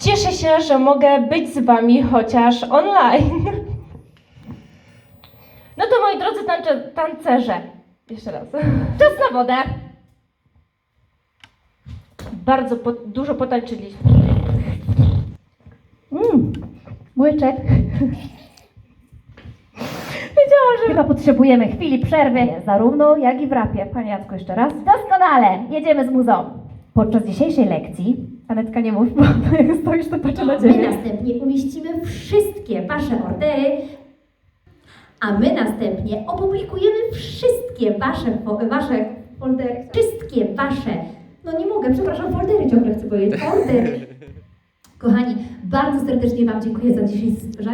Cieszę się, że mogę być z Wami chociaż online. No to moi drodzy tance, tancerze, jeszcze raz, czas na wodę. Bardzo po, dużo potańczyliśmy. Mm, łyczek. Wiedziałam, że chyba potrzebujemy chwili przerwy, zarówno jak i w rapie. Panie Jacku, jeszcze raz. Doskonale, jedziemy z muzą. Podczas dzisiejszej lekcji, Anetka nie mów, bo jak stoisz, to patrzę na My Ciebie. następnie umieścimy wszystkie Wasze ordery, a my następnie opublikujemy wszystkie Wasze, wasze foldery, wszystkie Wasze, no nie mogę, przepraszam, foldery ciągle chcę powiedzieć, foldery. Kochani, bardzo serdecznie Wam dziękuję za dzisiejszy, za,